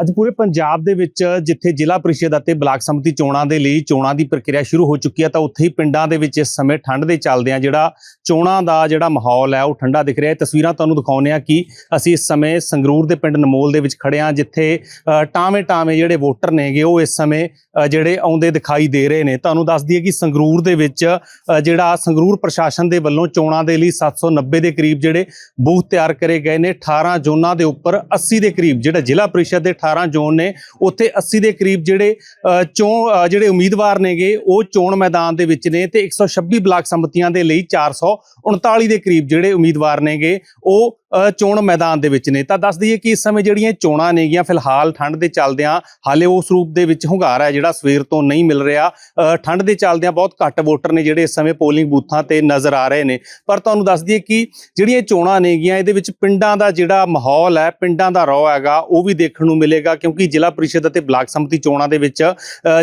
ਅੱਜ ਪੂਰੇ ਪੰਜਾਬ ਦੇ ਵਿੱਚ ਜਿੱਥੇ ਜ਼ਿਲ੍ਹਾ ਪ੍ਰੀਸ਼ਦ ਅਤੇ ਬਲਾਕ ਸਮਿਤੀ ਚੋਣਾਂ ਦੇ ਲਈ ਚੋਣਾਂ ਦੀ ਪ੍ਰਕਿਰਿਆ ਸ਼ੁਰੂ ਹੋ ਚੁੱਕੀ ਹੈ, ਤਾਂ ਉੱਥੇ ਹੀ ਪਿੰਡਾਂ ਦੇ ਵਿੱਚ ਇਸ ਸਮੇਂ ਠੰਡ ਦੇ ਚੱਲਦੇ ਆ ਜਿਹੜਾ ਚੋਣਾਂ ਦਾ ਜਿਹੜਾ ਮਾਹੌਲ ਹੈ, ਉਹ ਠੰਡਾ ਦਿਖ ਰਿਹਾ ਹੈ। ਤਸਵੀਰਾਂ ਤੁਹਾਨੂੰ ਦਿਖਾਉਂਦੇ ਆ ਕਿ ਅਸੀਂ ਇਸ ਸਮੇਂ ਸੰਗਰੂਰ ਦੇ ਪਿੰਡ ਨਮੋਲ ਦੇ ਵਿੱਚ ਖੜੇ ਆ ਜਿੱਥੇ ਟਾਵੇਂ ਟਾਵੇਂ ਜਿਹੜੇ ਵੋਟਰ ਨੇਗੇ, ਉਹ ਇਸ ਸਮੇਂ ਜਿਹੜੇ ਆਉਂਦੇ ਦਿਖਾਈ ਦੇ ਰਹੇ ਨੇ। ਤੁਹਾਨੂੰ ਦੱਸ ਦਈਏ ਕਿ ਸੰਗਰੂਰ ਦੇ ਵਿੱਚ ਜਿਹੜਾ ਸੰਗਰੂਰ ਪ੍ਰਸ਼ਾਸਨ ਦੇ ਵੱਲੋਂ ਚੋਣਾਂ ਦੇ ਲਈ 790 ਦੇ ਕਰੀਬ ਜਿਹੜੇ ਬੂਥ ਤਿਆਰ ਕਰੇ ਗਏ ਨੇ 18 ਜ਼ੋਨਾਂ ਦੇ ਉੱਪਰ 80 ਦੇ ਕਰੀਬ ਜਿਹੜਾ ਜ਼ਿਲ੍ਹਾ ਪ੍ਰੀਸ਼ਦ ਦੇ 18 ਜ਼ੋਨ ਨੇ ਉੱਥੇ 80 ਦੇ ਕਰੀਬ ਜਿਹੜੇ ਅ, ਚੋਣ ਅ, ਜਿਹੜੇ ਉਮੀਦਵਾਰ ਨੇਗੇ ਉਹ ਚੋਣ ਮੈਦਾਨ ਦੇ ਵਿੱਚ ਨੇ ਤੇ 126 ਬਲਾਕ ਸੰਮਤੀਆਂ ਦੇ ਲਈ 439 ਦੇ ਕਰੀਬ ਜਿਹੜੇ ਉਮੀਦਵਾਰ ਨੇਗੇ, ਉਹ ਚੋਣ ਮੈਦਾਨ ਦੇ ਵਿੱਚ ਨੇ। ਤਾਂ ਦੱਸ ਦਈਏ ਕਿ ਇਸ ਸਮੇਂ ਜਿਹੜੀਆਂ ਚੋਣਾਂ ਨੇਗੀਆਂ, ਫਿਲਹਾਲ ਠੰਡ ਦੇ ਚੱਲਦਿਆਂ, ਹਾਲੇ ਉਸ ਰੂਪ ਦੇ ਵਿੱਚ ਹੁੰਗਾਰਾ ਹੈ ਜਿਹੜਾ ਸਵੇਰ ਤੋਂ ਨਹੀਂ ਮਿਲ ਰਿਹਾ। ਠੰਡ ਦੇ ਚੱਲਦਿਆਂ ਬਹੁਤ ਘੱਟ ਵੋਟਰ ਨੇ ਜਿਹੜੇ ਇਸ ਸਮੇਂ ਪੋਲਿੰਗ ਬੂਥਾਂ ਤੇ ਨਜ਼ਰ ਆ ਰਹੇ ਨੇ। ਪਰ ਤੁਹਾਨੂੰ ਦੱਸ ਦਈਏ ਕਿ ਜਿਹੜੀਆਂ ਚੋਣਾਂ ਨੇਗੀਆਂ, ਇਹਦੇ ਵਿੱਚ ਪਿੰਡਾਂ ਦਾ ਜਿਹੜਾ ਮਾਹੌਲ ਹੈ, ਪਿੰਡਾਂ ਦਾ ਰੌ ਹੈਗਾ, ਉਹ ਵੀ ਦੇਖਣ ਨੂੰ ਮਿਲੇਗਾ। ਕਿਉਂਕਿ ਜ਼ਿਲ੍ਹਾ ਪਰਿਸ਼ਦ ਅਤੇ ਬਲਾਕ ਸੰਮਤੀ ਚੋਣਾਂ ਦੇ ਵਿੱਚ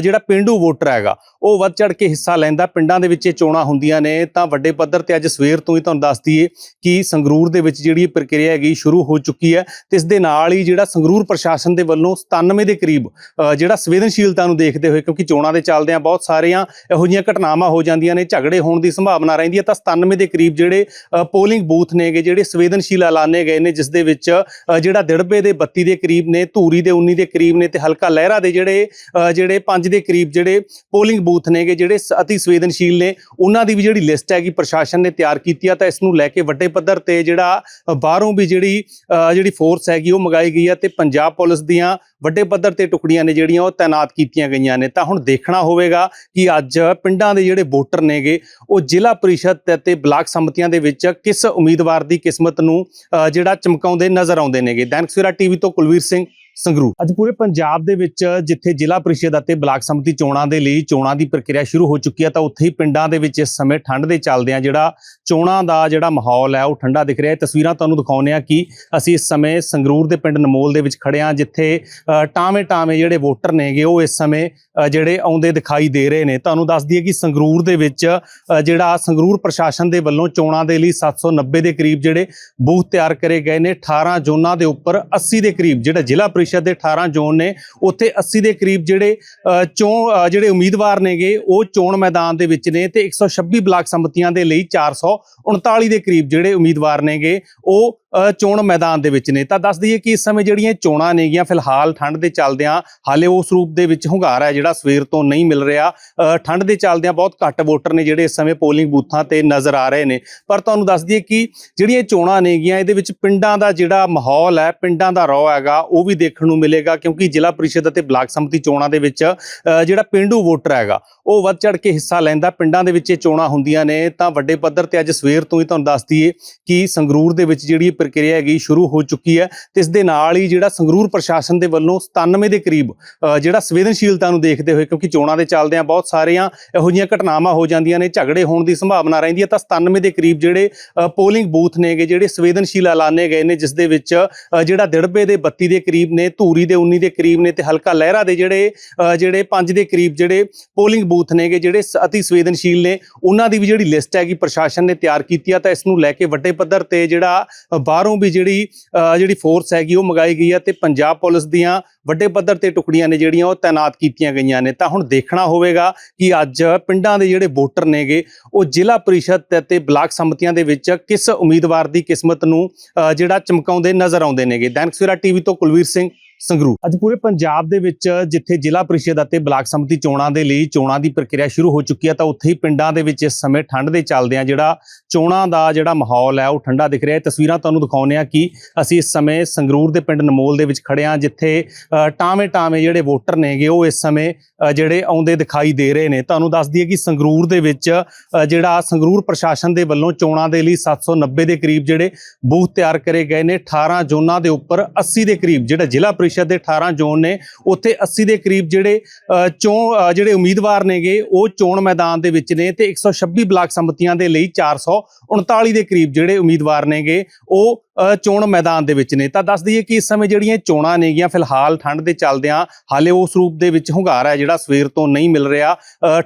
ਜਿਹੜਾ ਪਿੰਡੂ ਵੋਟਰ ਹੈਗਾ, ਉਹ ਵੱਧ ਚੜ ਕੇ ਹਿੱਸਾ ਲੈਂਦਾ। ਪਿੰਡਾਂ ਦੇ ਵਿੱਚ ਇਹ ਚੋਣਾਂ ਹੁੰਦੀਆਂ ਨੇ, ਤਾਂ ਵੱਡੇ ਪੱਧਰ ਤੇ ਅੱਜ ਸਵੇਰ ਤੋਂ ਹੀ ਤੁਹਾਨੂੰ ਦੱਸ ਦਈਏ ਕਿ ਸੰਗਰੂਰ ਦੇ ਵਿੱਚ ਜਿਹੜੀ ਪ੍ਰਕਿਰਿਆ ਹੈਗੀ ਸ਼ੁਰੂ ਹੋ ਚੁੱਕੀ ਹੈ ਤੇ ਇਸ ਦੇ ਨਾਲ ਹੀ ਜਿਹੜਾ ਸੰਗਰੂਰ ਪ੍ਰਸ਼ਾਸਨ ਦੇ ਵੱਲੋਂ 97 ਦੇ ਕਰੀਬ ਜਿਹੜਾ ਸੰਵੇਦਨਸ਼ੀਲਤਾ ਨੂੰ ਦੇਖਦੇ ਹੋਏ, ਕਿਉਂਕਿ ਚੋਣਾਂ ਦੇ ਚੱਲਦਿਆਂ ਬਹੁਤ ਸਾਰੀਆਂ ਇਹੋ ਜਿਹੀਆਂ ਘਟਨਾਵਾਂ ਹੋ ਜਾਂਦੀਆਂ ਨੇ, ਝਗੜੇ ਹੋਣ ਦੀ ਸੰਭਾਵਨਾ ਰਹਿੰਦੀ ਹੈ, ਤਾਂ 97 ਦੇ ਕਰੀਬ ਜਿਹੜੇ ਪੋਲਿੰਗ ਬੂਥ ਨੇਗੇ ਜਿਹੜੇ ਸੰਵੇਦਨਸ਼ੀਲ ਐਲਾਨੇ ਗਏ ਨੇ, ਜਿਸ ਦੇ ਵਿੱਚ ਜਿਹੜਾ ਦਿੜਬੇ ਦੇ 32 ਦੇ ਕਰੀਬ ਨੇ, ਧੂਰੀ ਦੇ 19 ਦੇ ਕਰੀਬ ਨੇ ਤੇ ਹਲਕਾ ਲਹਿਰਾ ਦੇ ਜਿਹੜੇ ਜਿਹੜੇ 5 ਦੇ ਕਰੀਬ ਜਿਹੜੇ ਪੋਲਿੰਗ ਬੂਥ ਨੇਗੇ ਜਿਹੜੇ ਸ- ਅਤੀ ਸੰਵੇਦਨਸ਼ੀਲ ਨੇ, ਉਹਨਾਂ ਦੀ ਵੀ ਜਿਹੜੀ ਲਿਸਟ ਹੈਗੀ ਪ੍ਰਸ਼ਾਸਨ ਨੇ ਤਿਆਰ ਕੀਤੀ ਆ ਤਾਂ ਇਸ ਨੂੰ ਲੈ ਕੇ ਵੱਡੇ ਪੱਧਰ ਤੇ ਜਿਹੜਾ ਬਾਹਰੋਂ ਵੀ ਜਿਹੜੀ ਅ, ਜਿਹੜੀ ਫੋਰਸ ਹੈਗੀ ਉਹ ਮੰਗਾਈ ਗਈ ਆ ਤੇ ਪੰਜਾਬ ਪੁਲਿਸ ਦੀਆਂ ਵੱਡੇ ਪੱਧਰ ਤੇ ਟੁਕੜੀਆਂ ਨੇ ਜਿਹੜੀਆਂ ਉਹ ਤਾਇਨਾਤ ਕੀਤੀਆਂ ਗਈਆਂ ਨੇ। ਤਾਂ ਹੁਣ ਦੇਖਣਾ ਹੋਵੇਗਾ ਕਿ ਅੱਜ ਪਿੰਡਾਂ ਦੇ ਜਿਹੜੇ ਵੋਟਰ ਨੇਗੇ ਉਹ ਜ਼ਿਲ੍ਹਾ ਪਰਿਸ਼ਦ ਤੇ- ਬਲਾਕ ਸੰਮਤੀਆਂ ਦੇ ਵਿੱਚ ਕਿਸ ਉਮੀਦਵਾਰ ਦੀ ਕਿਸਮਤ ਨੂੰ ਅ, ਜਿਹੜਾ ਚਮਕਾਉਂਦੇ ਨਜ਼ਰ ਆਉਂਦੇ ਨੇਗੇ? ਦੈਨਿਕ ਸਵੇਰਾ ਟੀਵੀ ਤੋਂ ਕੁਲਵੀਰ ਸਿੰਘ ਸੰਗਰੂਰ। ਅੱਜ ਪੂਰੇ ਪੰਜਾਬ ਦੇ ਵਿੱਚ ਜਿੱਥੇ ਜ਼ਿਲ੍ਹਾ ਪ੍ਰੀਸ਼ਦ ਅਤੇ ਬਲਾਕ ਸੰਮਤੀ ਚੋਣਾਂ ਦੇ ਲਈ ਚੋਣਾਂ ਦੀ ਪ੍ਰਕਿਰਿਆ ਸ਼ੁਰੂ ਹੋ ਚੁੱਕੀ ਹੈ ਤਾਂ ਉੱਥੇ ਹੀ ਪਿੰਡਾਂ ਦੇ ਵਿੱਚ ਇਸ ਸਮੇਂ ਠੰਡ ਦੇ ਚੱਲਦੇ ਜਿਹੜਾ ਚੋਣਾਂ ਦਾ ਜਿਹੜਾ ਮਾਹੌਲ ਹੈ ਉਹ ਠੰਡਾ ਦਿਖ ਰਿਹਾ ਹੈ। ਤਸਵੀਰਾਂ ਤੁਹਾਨੂੰ ਦਿਖਾਉਂਦੇ ਆ ਕਿ ਅਸੀਂ ਇਸ ਸਮੇਂ ਸੰਗਰੂਰ ਦੇ ਪਿੰਡ ਨਮੋਲ ਦੇ ਵਿੱਚ ਖੜੇ ਆ ਜਿੱਥੇ ਟਾਵੇਂ ਟਾਵੇਂ ਜਿਹੜੇ ਵੋਟਰ ਨੇਗੇ ਉਹ ਇਸ ਸਮੇਂ ਜਿਹੜੇ ਆਉਂਦੇ ਦਿਖਾਈ ਦੇ ਰਹੇ ਨੇ। ਤੁਹਾਨੂੰ ਦੱਸ ਦਈਏ ਕਿ ਸੰਗਰੂਰ ਦੇ ਵਿੱਚ ਜਿਹੜਾ ਸੰਗਰੂਰ ਪ੍ਰਸ਼ਾਸਨ ਦੇ ਵੱਲੋਂ ਚੋਣਾਂ ਦੇ ਲਈ 790 ਦੇ ਕਰੀਬ ਜਿਹੜੇ ਬੂਥ ਤਿਆਰ ਕਰੇ ਗਏ ਨੇ 18 ਜ਼ੋਨਾਂ ਦੇ ਉੱਪਰ 80 ਦੇ ਕਰੀਬ ਜਿਹੜਾ ਜ਼ਿਲ੍ਹਾ ਪ੍ਰੀਸ਼ਦ ਦੇ 18 ਜ਼ੋਨ ਨੇ ਉੱਥੇ 80 ਦੇ ਕਰੀਬ ਜਿਹੜੇ ਅ, ਚੋਣ ਜਿਹੜੇ ਉਮੀਦਵਾਰ ਨੇਗੇ ਉਹ ਚੋਣ ਮੈਦਾਨ ਦੇ ਵਿੱਚ ਨੇ ਤੇ 126 ਬਲਾਕ ਸੰਮਤੀਆਂ ਦੇ ਲਈ 439 ਦੇ ਕਰੀਬ ਜਿਹੜੇ ਉਮੀਦਵਾਰ ਨੇਗੇ, ਉਹ ਚੋਣ ਮੈਦਾਨ ਦੇ ਵਿੱਚ ਨੇ। ਤਾਂ ਦੱਸ ਦਈਏ ਕਿ ਇਸ ਸਮੇਂ ਜਿਹੜੀਆਂ ਚੋਣਾਂ ਨੇਗੀਆਂ, ਫਿਲਹਾਲ ਠੰਡ ਦੇ ਚੱਲਦਿਆਂ, ਹਾਲੇ ਉਸ ਰੂਪ ਦੇ ਵਿੱਚ ਹੁੰਗਾਰਾ ਹੈ, ਜਿਹੜਾ ਸਵੇਰ ਤੋਂ ਨਹੀਂ ਮਿਲ ਰਿਹਾ। ਠੰਡ ਦੇ ਚੱਲਦਿਆਂ ਬਹੁਤ ਘੱਟ ਵੋਟਰ ਨੇ ਜਿਹੜੇ ਇਸ ਸਮੇਂ ਪੋਲਿੰਗ ਬੂਥਾਂ ਤੇ ਨਜ਼ਰ ਆ ਰਹੇ ਨੇ। ਪਰ ਤੁਹਾਨੂੰ ਦੱਸ ਦਈਏ ਕਿ ਜਿਹੜੀਆਂ ਚੋਣਾਂ ਨੇਗੀਆਂ, ਇਹਦੇ ਵਿੱਚ ਪਿੰਡਾਂ ਦਾ ਜਿਹੜਾ ਮਾਹੌਲ ਹੈ, ਪਿੰਡਾਂ ਦਾ ਰੌ ਹੈਗਾ, ਉਹ ਵੀ ਦੇਖਣ ਨੂੰ ਮਿਲੇਗਾ, ਕਿਉਂਕਿ ਜ਼ਿਲ੍ਹਾ ਪ੍ਰੀਸ਼ਦ ਅਤੇ ਬਲਾਕ ਸੰਮਤੀ ਚੋਣਾਂ ਦੇ ਵਿੱਚ ਜਿਹੜਾ ਪਿੰਡੂ ਵੋਟਰ ਹੈਗਾ, ਉਹ ਵੱਧ ਚੜ ਕੇ ਹਿੱਸਾ ਲੈਂਦਾ। ਪਿੰਡਾਂ ਦੇ ਵਿੱਚ ਇਹ ਚੋਣਾਂ ਹੁੰਦੀਆਂ ਨੇ, ਤਾਂ ਵੱਡੇ ਪੱਧਰ ਤੇ ਅੱਜ ਸਵੇਰ ਤੋਂ ਹੀ ਤੁਹਾਨੂੰ ਦੱਸ ਦਈਏ ਕਿ ਸੰਗਰੂਰ ਦੇ ਵਿੱਚ ਜਿਹੜੀ ਪ੍ਰਕਿਰਿਆ ਹੈਗੀ ਸ਼ੁਰੂ ਹੋ ਚੁੱਕੀ ਹੈ ਤੇ ਇਸ ਦੇ ਨਾਲ ਹੀ ਜਿਹੜਾ ਸੰਗਰੂਰ ਪ੍ਰਸ਼ਾਸਨ ਦੇ ਵੱਲੋਂ 97 ਦੇ ਕਰੀਬ ਜਿਹੜਾ ਸੰਵੇਦਨਸ਼ੀਲਤਾ ਨੂੰ ਦੇਖਦੇ ਹੋਏ, ਕਿਉਂਕਿ ਚੋਣਾਂ ਦੇ ਚੱਲਦਿਆਂ ਬਹੁਤ ਸਾਰੀਆਂ ਇਹੋ ਜਿਹੀਆਂ ਘਟਨਾਵਾਂ ਹੋ ਜਾਂਦੀਆਂ ਨੇ, ਝਗੜੇ ਹੋਣ ਦੀ ਸੰਭਾਵਨਾ ਰਹਿੰਦੀ ਹੈ, ਤਾਂ 97 ਦੇ ਕਰੀਬ ਜਿਹੜੇ ਪੋਲਿੰਗ ਬੂਥ ਨੇਗੇ, ਜਿਹੜੇ ਸੰਵੇਦਨਸ਼ੀਲ ਐਲਾਨੇ ਗਏ ਨੇ, ਜਿਸ ਦੇ ਵਿੱਚ ਜਿਹੜਾ ਦਿੜਬੇ ਦੇ 32 ਦੇ ਕਰੀਬ ਨੇ, ਧੂਰੀ ਦੇ 19 ਦੇ ਕਰੀਬ ਨੇ ਤੇ ਹਲਕਾ ਲਹਿਰਾ ਦੇ ਜਿਹੜੇ ਜਿਹੜੇ 5 ਦੇ ਕਰੀਬ ਜਿਹੜੇ ਪੋਲਿੰਗ ਬੂਥ ਨੇਗੇ, ਜਿਹੜੇ ਸ- ਅਤੀ ਸੰਵੇਦਨਸ਼ੀਲ ਨੇ, ਉਹਨਾਂ ਦੀ ਵੀ ਜਿਹੜੀ ਲਿਸਟ ਹੈਗੀ ਪ੍ਰਸ਼ਾਸਨ ਨੇ ਤਿਆਰ ਕੀਤੀ ਆ ਤਾਂ ਇਸ ਨੂੰ ਲੈ ਕੇ ਵੱਡੇ ਪੱਧਰ ਤੇ ਜਿਹੜਾ ਬਾਹਰੋਂ ਵੀ ਜਿਹੜੀ ਜਿਹੜੀ ਫੋਰਸ ਹੈਗੀ ਉਹ ਮੰਗਾਈ ਗਈ ਆ ਤੇ ਪੰਜਾਬ ਪੁਲਿਸ ਦੀਆਂ ਵੱਡੇ ਪੱਧਰ ਤੇ ਟੁਕੜੀਆਂ ਨੇ ਜਿਹੜੀਆਂ ਉਹ ਤਾਇਨਾਤ ਕੀਤੀਆਂ ਗਈਆਂ ਨੇ। ਤਾਂ ਹੁਣ ਦੇਖਣਾ ਹੋਵੇਗਾ ਕਿ ਅੱਜ ਪਿੰਡਾਂ ਦੇ ਜਿਹੜੇ ਵੋਟਰ ਨੇਗੇ, ਉਹ ਜ਼ਿਲ੍ਹਾ ਪਰਿਸ਼ਦ ਤੇ- ਬਲਾਕ ਸੰਮਤੀਆਂ ਦੇ ਵਿੱਚ ਕਿਸ ਉਮੀਦਵਾਰ ਦੀ ਕਿਸਮਤ ਨੂੰ ਜਿਹੜਾ ਚਮਕਾਉਂਦੇ ਨਜ਼ਰ ਆਉਂਦੇ ਨੇਗੇ। ਦੈਨਿਕ ਸਵੇਰਾ ਟੀਵੀ ਤੋਂ ਕੁਲਵੀਰ ਸਿੰਘ ਸੰਗਰੂਰ। ਅੱਜ ਪੂਰੇ ਪੰਜਾਬ ਦੇ ਵਿੱਚ ਜਿੱਥੇ ਜ਼ਿਲ੍ਹਾ ਪ੍ਰੀਸ਼ਦ ਅਤੇ ਬਲਾਕ ਸੰਮਤੀ ਚੋਣਾਂ ਦੇ ਲਈ ਚੋਣਾਂ ਦੀ ਪ੍ਰਕਿਰਿਆ ਸ਼ੁਰੂ ਹੋ ਚੁੱਕੀ ਹੈ, ਤਾਂ ਉੱਥੇ ਹੀ ਪਿੰਡਾਂ ਦੇ ਵਿੱਚ ਇਸ ਸਮੇਂ ਠੰਡ ਦੇ ਚੱਲਦਿਆਂ ਜਿਹੜਾ ਚੋਣਾਂ ਦਾ ਜਿਹੜਾ ਮਾਹੌਲ ਹੈ, ਉਹ ਠੰਡਾ ਦਿਖ ਰਿਹਾ ਹੈ। ਤਸਵੀਰਾਂ ਤੁਹਾਨੂੰ ਦਿਖਾਉਂਦੇ ਆ ਕਿ ਅਸੀਂ ਇਸ ਸਮੇਂ ਸੰਗਰੂਰ ਦੇ ਪਿੰਡ ਨਮੋਲ ਦੇ ਵਿੱਚ ਖੜੇ ਆ ਜਿੱਥੇ ਟਾਵੇਂ ਟਾਵੇਂ ਜਿਹੜੇ ਵੋਟਰ ਨੇਗੇ ਉਹ ਇਸ ਸਮੇਂ ਜਿਹੜੇ ਆਉਂਦੇ ਦਿਖਾਈ ਦੇ ਰਹੇ ਨੇ। ਤੁਹਾਨੂੰ ਦੱਸ ਦਈਏ ਕਿ ਸੰਗਰੂਰ ਦੇ ਵਿੱਚ ਜਿਹੜਾ ਸੰਗਰੂਰ ਪ੍ਰਸ਼ਾਸਨ ਦੇ ਵੱਲੋਂ ਚੋਣਾਂ ਦੇ ਲਈ 790 ਦੇ ਕਰੀਬ ਜਿਹੜੇ ਬੂਥ ਤਿਆਰ ਕਰੇ ਗਏ ਨੇ 18 ਜ਼ੋਨਾਂ ਦੇ ਉੱਪਰ 80 ਦੇ ਕਰੀਬ ਜਿਹੜਾ ਜ਼ਿਲ੍ਹਾ ਪ੍ਰੀਸ਼ਦ ਦੇ 18 ਜ਼ੋਨ ਨੇ ਉੱਥੇ 80 ਦੇ ਕਰੀਬ ਜਿਹੜੇ ਅ, ਜਿਹੜੇ ਉਮੀਦਵਾਰ ਨੇਗੇ ਉਹ ਚੋਣ ਮੈਦਾਨ ਦੇ ਵਿੱਚ ਨੇ ਤੇ 126 ਬਲਾਕ ਸੰਮਤੀਆਂ ਦੇ ਲਈ 39 ਦੇ ਕਰੀਬ ਜਿਹੜੇ ਉਮੀਦਵਾਰ ਨੇਗੇ ਉਹ ਚੋਣ ਮੈਦਾਨ ਦੇ ਵਿੱਚ ਨੇ। ਤਾਂ ਦੱਸ ਦਈਏ ਕਿ ਇਸ ਸਮੇਂ ਜਿਹੜੀਆਂ ਚੋਣਾਂ ਨੇਗੀਆਂ, ਫਿਲਹਾਲ ਠੰਡ ਦੇ ਚੱਲਦਿਆਂ, ਹਾਲੇ ਉਸ ਰੂਪ ਦੇ ਵਿੱਚ ਹੁੰਗਾਰਾ ਹੈ ਜਿਹੜਾ ਸਵੇਰ ਤੋਂ ਨਹੀਂ ਮਿਲ ਰਿਹਾ।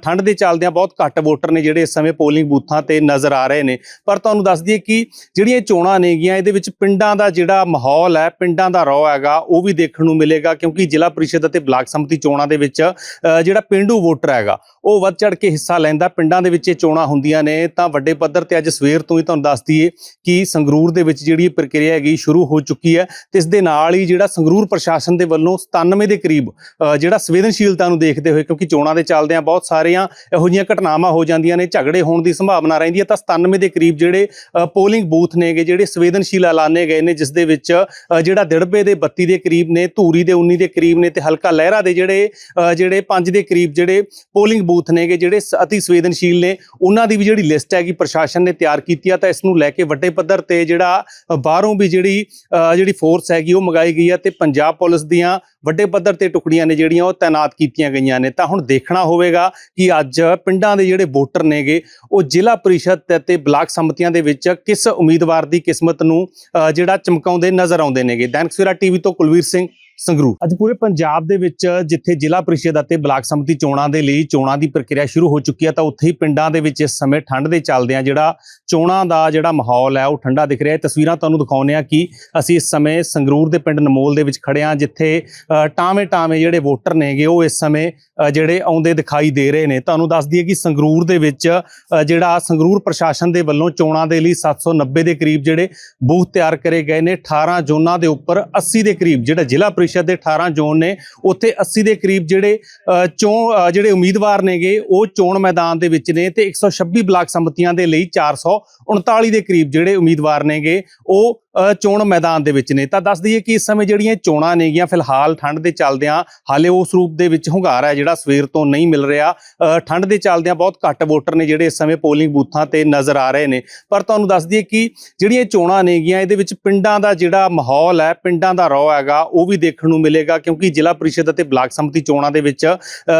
ਠੰਡ ਦੇ ਚੱਲਦਿਆਂ ਬਹੁਤ ਘੱਟ ਵੋਟਰ ਨੇ ਜਿਹੜੇ ਇਸ ਸਮੇਂ ਪੋਲਿੰਗ ਬੂਥਾਂ ਤੇ ਨਜ਼ਰ ਆ ਰਹੇ ਨੇ। ਪਰ ਤੁਹਾਨੂੰ ਦੱਸ ਦਈਏ ਕਿ ਜਿਹੜੀਆਂ ਚੋਣਾਂ ਨੇਗੀਆਂ, ਇਹਦੇ ਵਿੱਚ ਪਿੰਡਾਂ ਦਾ ਜਿਹੜਾ ਮਾਹੌਲ ਹੈ, ਪਿੰਡਾਂ ਦਾ ਰੌ ਹੈਗਾ, ਉਹ ਵੀ ਦੇਖਣ ਨੂੰ ਮਿਲੇਗਾ। ਕਿਉਂਕਿ ਜ਼ਿਲ੍ਹਾ ਪਰਿਸ਼ਦ ਅਤੇ ਬਲਾਕ ਸੰਮਤੀ ਚੋਣਾਂ ਦੇ ਵਿੱਚ ਜਿਹੜਾ ਪਿੰਡੂ ਵੋਟਰ ਹੈਗਾ, ਉਹ ਵੱਧ ਚੜ ਕੇ ਹਿੱਸਾ ਲੈਂਦਾ। ਪਿੰਡਾਂ ਦੇ ਵਿੱਚ ਇਹ ਚੋਣਾਂ ਹੁੰਦੀਆਂ ਨੇ। ਤਾਂ ਵੱਡੇ ਪੱਧਰ ਤੇ ਅੱਜ ਸਵੇਰ ਤੋਂ ਹੀ ਤੁਹਾਨੂੰ ਦੱਸ ਦਈਏ ਕਿ ਸੰਗਰੂਰ ਦੇ ਵਿੱਚ ਜਿਹੜੀ ਪ੍ਰਕਿਰਿਆ ਹੈਗੀ ਸ਼ੁਰੂ ਹੋ ਚੁੱਕੀ ਹੈ ਤੇ ਇਸ ਦੇ ਨਾਲ ਹੀ ਜਿਹੜਾ ਸੰਗਰੂਰ ਪ੍ਰਸ਼ਾਸਨ ਦੇ ਵੱਲੋਂ 97 ਦੇ ਕਰੀਬ ਜਿਹੜਾ ਸੰਵੇਦਨਸ਼ੀਲਤਾ ਨੂੰ ਦੇਖਦੇ ਹੋਏ, ਕਿਉਂਕਿ ਚੋਣਾਂ ਦੇ ਚੱਲਦਿਆਂ ਬਹੁਤ ਸਾਰੀਆਂ ਇਹੋ ਜਿਹੀਆਂ ਘਟਨਾਵਾਂ ਹੋ ਜਾਂਦੀਆਂ ਨੇ, ਝਗੜੇ ਹੋਣ ਦੀ ਸੰਭਾਵਨਾ ਰਹਿੰਦੀ ਹੈ, ਤਾਂ 97 ਦੇ ਕਰੀਬ ਜਿਹੜੇ ਪੋਲਿੰਗ ਬੂਥ ਨੇਗੇ, ਜਿਹੜੇ ਸੰਵੇਦਨਸ਼ੀਲ ਐਲਾਨੇ ਗਏ ਨੇ, ਜਿਸ ਦੇ ਵਿੱਚ ਜਿਹੜਾ ਦਿੜਬੇ ਦੇ 32 ਦੇ ਕਰੀਬ ਨੇ, ਧੂਰੀ ਦੇ 19 ਦੇ ਕਰੀਬ ਨੇ ਤੇ ਹਲਕਾ ਲਹਿਰਾ ਦੇ ਜਿਹੜੇ ਜਿਹੜੇ 5 ਦੇ ਕਰੀਬ ਜਿਹੜੇ ਪੋਲਿੰਗ ਬੂਥ ਨੇਗੇ, ਜਿਹੜੇ ਸ- ਅਤੀ ਸੰਵੇਦਨਸ਼ੀਲ ਨੇ, ਉਹਨਾਂ ਦੀ ਵੀ ਜਿਹੜੀ ਲਿਸਟ ਹੈਗੀ ਪ੍ਰਸ਼ਾਸਨ ਨੇ ਤਿਆਰ ਕੀਤੀ ਆ, ਤਾਂ ਇਸ ਨੂੰ ਲੈ ਕੇ ਵੱਡੇ ਪੱਧਰ ਤੇ ਜਿਹੜਾ ਬਾਹਰੋਂ ਵੀ ਜਿਹੜੀ ਜਿਹੜੀ ਫੋਰਸ ਹੈਗੀ ਉਹ ਮੰਗਾਈ ਗਈ ਹੈ ਤੇ ਪੰਜਾਬ ਪੁਲਿਸ ਦੀਆਂ ਵੱਡੇ ਪੱਧਰ ਤੇ ਟੁਕੜੀਆਂ ਨੇ ਜਿਹੜੀਆਂ ਉਹ ਤਾਇਨਾਤ ਕੀਤੀਆਂ ਗਈਆਂ ਨੇ। ਤਾਂ ਹੁਣ ਦੇਖਣਾ ਹੋਵੇਗਾ ਕਿ ਅੱਜ ਪਿੰਡਾਂ ਦੇ ਜਿਹੜੇ ਵੋਟਰ ਨੇਗੇ, ਉਹ ਜ਼ਿਲ੍ਹਾ ਪ੍ਰੀਸ਼ਦ ਤੇ- ਬਲਾਕ ਸੰਮਤੀਆਂ ਦੇ ਵਿੱਚ ਕਿਸ ਉਮੀਦਵਾਰ ਦੀ ਕਿਸਮਤ ਨੂੰ ਜਿਹੜਾ ਚਮਕਾਉਂਦੇ ਨਜ਼ਰ ਆਉਂਦੇ ਨੇਗੇ। ਦੈਨਿਕ ਸਵੇਰਾ ਟੀਵੀ ਤੋਂ ਕੁਲਵੀਰ ਸਿੰਘ। ਸੰਗਰੂਰ ਅੱਜ ਪੂਰੇ ਪੰਜਾਬ ਦੇ ਵਿੱਚ ਜਿੱਥੇ ਜ਼ਿਲ੍ਹਾ ਪ੍ਰੀਸ਼ਦ ਅਤੇ ਬਲਾਕ ਸੰਮਤੀ ਚੋਣਾਂ ਦੇ ਲਈ ਚੋਣਾਂ ਦੀ ਪ੍ਰਕਿਰਿਆ ਸ਼ੁਰੂ ਹੋ ਚੁੱਕੀ ਹੈ, ਤਾਂ ਉੱਥੇ ਹੀ ਪਿੰਡਾਂ ਦੇ ਵਿੱਚ ਇਸ ਸਮੇਂ ਠੰਡ ਦੇ ਚੱਲਦਿਆਂ ਜਿਹੜਾ ਚੋਣਾਂ ਦਾ ਜਿਹੜਾ ਮਾਹੌਲ ਹੈ, ਉਹ ਠੰਡਾ ਦਿਖ ਰਿਹਾ। ਹੈ ਤਸਵੀਰਾਂ ਤੁਹਾਨੂੰ ਦਿਖਾਉਂਦੇ ਆ ਕਿ ਅਸੀਂ ਇਸ ਸਮੇਂ ਸੰਗਰੂਰ ਦੇ ਪਿੰਡ ਨਮੋਲ ਦੇ ਵਿੱਚ ਖੜੇ ਹਾਂ, ਜਿੱਥੇ ਟਾਵੇਂ ਟਾਵੇਂ ਜਿਹੜੇ ਵੋਟਰ ਨੇਗੇ, ਉਹ ਇਸ ਸਮੇਂ ਜਿਹੜੇ ਆਉਂਦੇ ਦਿਖਾਈ ਦੇ ਰਹੇ ਨੇ। ਤੁਹਾਨੂੰ ਦੱਸ ਦਈਏ ਕਿ ਸੰਗਰੂਰ ਦੇ ਵਿੱਚ ਜਿਹੜਾ ਸੰਗਰੂਰ ਪ੍ਰਸ਼ਾਸਨ ਦੇ ਵੱਲੋਂ ਚੋਣਾਂ ਦੇ ਲਈ 790 ਦੇ ਕਰੀਬ ਜਿਹੜੇ ਬੂਥ ਤਿਆਰ ਕਰੇ ਗਏ ਨੇ 18 ਜ਼ੋਨਾਂ ਦੇ ਉੱਪਰ 80 ਦੇ ਕਰੀਬ ਜਿਹੜਾ ਜ਼ਿਲ੍ਹਾ ਪ੍ਰੀਸ਼ਦ ਦੇ 18 ਜ਼ੋਨ ਨੇ ਉੱਥੇ 80 ਦੇ ਕਰੀਬ ਜਿਹੜੇ ਚੋਣ ਜਿਹੜੇ ਉਮੀਦਵਾਰ ਨੇਗੇ ਉਹ ਚੋਣ ਮੈਦਾਨ ਦੇ ਵਿੱਚ ਨੇ ਤੇ 126 ਬਲਾਕ ਸੰਮਤੀਆਂ ਦੇ ਲਈ 439 ਦੇ ਕਰੀਬ ਜਿਹੜੇ ਉਮੀਦਵਾਰ ਨੇਗੇ ਉਹ ਚੋਣ ਮੈਦਾਨ ਦੇ ਵਿੱਚ ਨੇ। ਤਾਂ ਦੱਸ ਦਈਏ ਕਿ ਇਸ ਸਮੇਂ ਜਿਹੜੀਆਂ ਚੋਣਾਂ ਨੇਗੀਆਂ ਫਿਲਹਾਲ ਠੰਡ ਦੇ ਚੱਲਦਿਆਂ ਹਾਲੇ ਉਸ ਰੂਪ ਦੇ ਵਿੱਚ ਹੁੰਗਾਰਾ ਹੈ ਜਿਹੜਾ ਸਵੇਰ ਤੋਂ ਨਹੀਂ ਮਿਲ ਰਿਹਾ। ਅ, ਠੰਡ ਦੇ ਚੱਲਦਿਆਂ ਬਹੁਤ ਘੱਟ ਵੋਟਰ ਨੇ ਜਿਹੜੇ ਇਸ ਸਮੇਂ ਪੋਲਿੰਗ ਬੂਥਾਂ ਤੇ ਨਜ਼ਰ ਆ ਰਹੇ ਨੇ। ਪਰ ਤੁਹਾਨੂੰ ਦੱਸ ਦਈਏ ਕਿ ਜਿਹੜੀਆਂ ਚੋਣਾਂ ਨੇਗੀਆਂ ਇਹਦੇ ਵਿੱਚ ਪਿੰਡਾਂ ਦਾ ਜਿਹੜਾ ਮਾਹੌਲ ਹੈ ਪਿੰਡਾਂ ਦਾ ਰੌ ਹੈਗਾ ਉਹ ਵੀ ਦੇਖਣ ਨੂੰ ਮਿਲੇਗਾ ਕਿਉਂਕਿ ਜ਼ਿਲ੍ਹਾ ਪ੍ਰੀਸ਼ਦ ਅਤੇ ਬਲਾਕ ਸੰਮਤੀ ਚੋਣਾਂ ਦੇ ਵਿੱਚ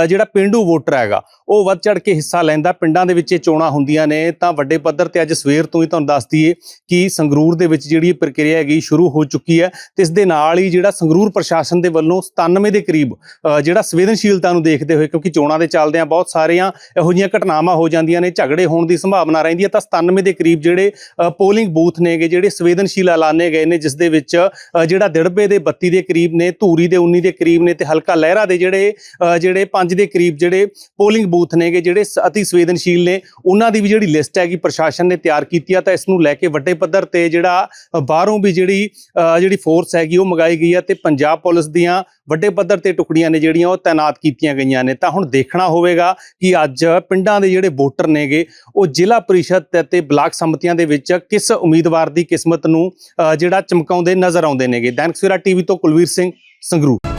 ਜਿਹੜਾ ਪਿੰਡੂ ਵੋਟਰ ਹੈਗਾ, ਉਹ ਵੱਧ ਚੜ ਕੇ ਹਿੱਸਾ ਲੈਂਦਾ। ਪਿੰਡਾਂ ਦੇ ਵਿੱਚ ਇਹ ਚੋਣਾਂ ਹੁੰਦੀਆਂ ਨੇ, ਤਾਂ ਵੱਡੇ ਪੱਧਰ ਤੇ ਅੱਜ ਸਵੇਰ ਤੋਂ ਹੀ ਤੁਹਾਨੂੰ ਦੱਸ ਦਈਏ ਕਿ ਸੰਗਰੂਰ ਦੇ ਵਿੱਚ ਜਿਹੜੀ ਪ੍ਰਕਿਰਿਆ ਹੈਗੀ ਸ਼ੁਰੂ ਹੋ ਚੁੱਕੀ ਹੈ। ਤੇ ਇਸ ਦੇ ਨਾਲ ਹੀ ਜਿਹੜਾ ਸੰਗਰੂਰ ਪ੍ਰਸ਼ਾਸਨ ਦੇ ਵੱਲੋਂ 97 ਦੇ ਕਰੀਬ ਜਿਹੜਾ ਸੰਵੇਦਨਸ਼ੀਲਤਾ ਨੂੰ ਦੇਖਦੇ ਹੋਏ, ਕਿਉਂਕਿ ਚੋਣਾਂ ਦੇ ਚੱਲਦਿਆਂ ਬਹੁਤ ਸਾਰੀਆਂ ਇਹੋ ਜਿਹੀਆਂ ਘਟਨਾਵਾਂ ਹੋ ਜਾਂਦੀਆਂ ਨੇ, ਝਗੜੇ ਹੋਣ ਦੀ ਸੰਭਾਵਨਾ ਰਹਿੰਦੀ ਹੈ, ਤਾਂ 97 ਦੇ ਕਰੀਬ ਜਿਹੜੇ ਪੋਲਿੰਗ ਬੂਥ ਨੇਗੇ, ਜਿਹੜੇ ਸੰਵੇਦਨਸ਼ੀਲ ਐਲਾਨੇ ਗਏ ਨੇ, ਜਿਸ ਦੇ ਵਿੱਚ ਜਿਹੜਾ ਦਿੜਬੇ ਦੇ 32 ਦੇ ਕਰੀਬ ਨੇ ਧੂਰੀ ਦੇ 19 ਦੇ ਕਰੀਬ ਨੇ ਤੇ ਹਲਕਾ ਲਹਿਰਾ ਦੇ ਜਿਹੜੇ ਜਿਹੜੇ 5 ਦੇ ਕਰੀਬ ਜਿਹੜੇ ਪੋਲਿੰਗ ਬੂਥ ਨੇਗੇ, ਜਿਹੜੇ ਸ- ਅਤੀ ਸੰਵੇਦਨਸ਼ੀਲ ਨੇ, ਉਹਨਾਂ ਦੀ ਵੀ ਜਿਹੜੀ ਲਿਸਟ ਹੈਗੀ, ਪ੍ਰਸ਼ਾਸਨ ਨੇ ਤਿਆਰ ਕੀਤੀ ਆ, ਤਾਂ ਇਸ ਨੂੰ ਲੈ ਕੇ ਵੱਡੇ ਪੱਧਰ ਤੇ ਜਿਹੜਾ ਬਾਹਰੋਂ ਵੀ ਜਿਹੜੀ ਜਿਹੜੀ ਫੋਰਸ ਹੈਗੀ, ਉਹ ਮੰਗਾਈ ਗਈ ਆ ਤੇ ਪੰਜਾਬ ਪੁਲਿਸ ਦੀਆਂ ਵੱਡੇ ਪੱਧਰ ਤੇ ਟੁਕੜੀਆਂ ਨੇ ਜਿਹੜੀਆਂ ਉਹ ਤਾਇਨਾਤ ਕੀਤੀਆਂ ਗਈਆਂ ਨੇ। ਤਾਂ ਹੁਣ ਦੇਖਣਾ ਹੋਵੇਗਾ ਕਿ ਅੱਜ ਪਿੰਡਾਂ ਦੇ ਜਿਹੜੇ ਵੋਟਰ ਨੇਗੇ, ਉਹ ਜ਼ਿਲ੍ਹਾ ਪਰਿਸ਼ਦ ਅਤੇ ਬਲਾਕ ਸੰਮਤੀਆਂ ਦੇ ਵਿੱਚ ਕਿਸ ਉਮੀਦਵਾਰ ਦੀ ਕਿਸਮਤ ਨੂੰ ਜਿਹੜਾ ਚਮਕਾਉਂਦੇ ਨਜ਼ਰ ਆਉਂਦੇ ਨੇਗੇ। ਦੈਨਿਕ ਸਵੇਰਾ ਟੀਵੀ ਤੋਂ ਕੁਲਵੀਰ ਸਿੰਘ ਸੰਗਰੂਰ।